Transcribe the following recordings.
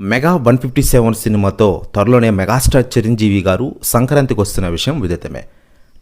Mega one fifty seven సినిమాతో త్వరలోనే megastar Chiranjeevi గారు సంక్రాంతికి వస్తున్న విషయం విదితమే.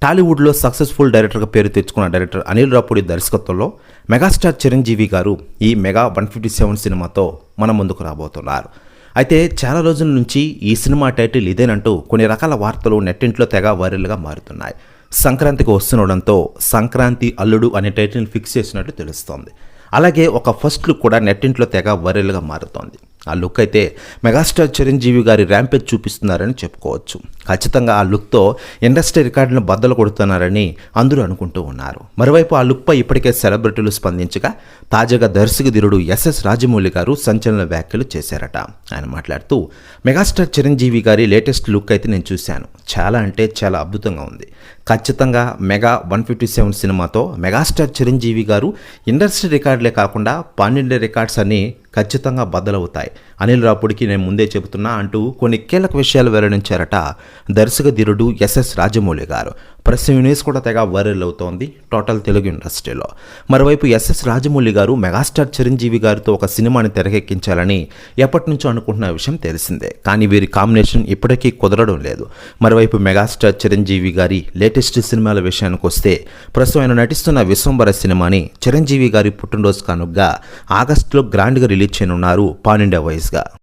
టాలీవుడ్లో సక్సెస్ఫుల్ డైరెక్టర్గా పేరు తెచ్చుకున్న డైరెక్టర్ అనిల్ రాపుడి దర్శకత్వంలో మెగాస్టార్ చిరంజీవి గారు ఈ మెగా వన్ ఫిఫ్టీ సెవెన్ సినిమాతో మన ముందుకు రాబోతున్నారు. అయితే చాలా రోజుల నుంచి ఈ సినిమా టైటిల్ ఇదేనంటూ కొన్ని రకాల వార్తలు నెట్టింట్లో తెగ వైరల్గా మారుతున్నాయి. సంక్రాంతికి వస్తుండడంతో సంక్రాంతి అల్లుడు అనే టైటిల్ ఫిక్స్ చేసినట్టు తెలుస్తోంది. అలాగే ఒక ఫస్ట్ లుక్ కూడా నెట్టింట్లో తెగ వైరల్గా మారుతోంది. ఆ లుక్ అయితే మెగాస్టార్ చిరంజీవి గారి ర్యాంపేజ్ చూపిస్తున్నారని చెప్పుకోవచ్చు. ఖచ్చితంగా ఆ లుక్తో ఇండస్ట్రీ రికార్డులను బద్దలు కొడుతున్నారని అందరూ అనుకుంటూ ఉన్నారు. మరోవైపు ఆ లుక్పై ఇప్పటికే సెలబ్రిటీలు స్పందించగా తాజాగా దర్శకధీరుడు ఎస్ఎస్ రాజమౌళి గారు సంచలన వ్యాఖ్యలు చేశారట. ఆయన మాట్లాడుతూ మెగాస్టార్ చిరంజీవి గారి లేటెస్ట్ లుక్ అయితే నేను చూశాను. చాలా అంటే చాలా అద్భుతంగా ఉంది. ఖచ్చితంగా మెగా వన్ ఫిఫ్టీ సెవెన్ సినిమాతో మెగాస్టార్ చిరంజీవి గారు ఇండస్ట్రీ రికార్డులే కాకుండా పన్నెండు రికార్డ్స్ అన్నీ ఖచ్చితంగా బద్దలవుతాయి. అనిల్ రాపుడికి నేను ముందే చెబుతున్నా అంటూ కొన్ని కీలక విషయాలు వెల్లడించారట దర్శక ధీరుడు ఎస్ఎస్ రాజమౌళి గారు. ప్రెస్ యూనిస్ కూడా తెగ వైరల్ అవుతోంది టోటల్ తెలుగు ఇండస్ట్రీలో మరోవైపు ఎస్ఎస్ రాజమౌళి గారు మెగాస్టార్ చిరంజీవి గారితో ఒక సినిమాని తెరకెక్కించాలని ఎప్పటి నుంచో అనుకుంటున్న విషయం తెలిసిందే. కానీ వీరి కాంబినేషన్ ఇప్పటికీ కుదరడం లేదు. మరోవైపు మెగాస్టార్ చిరంజీవి గారి లేటెస్ట్ సినిమాల విషయానికి వస్తే ప్రస్తుతం ఆయన నటిస్తున్న విశ్వంబర సినిమాని చిరంజీవి గారి పుట్టినరోజు కానుగ్గా ఆగస్టులో గ్రాండ్గా రిలీజ్ చేయనున్నారు పాన్ ఇండియా వైజ్గా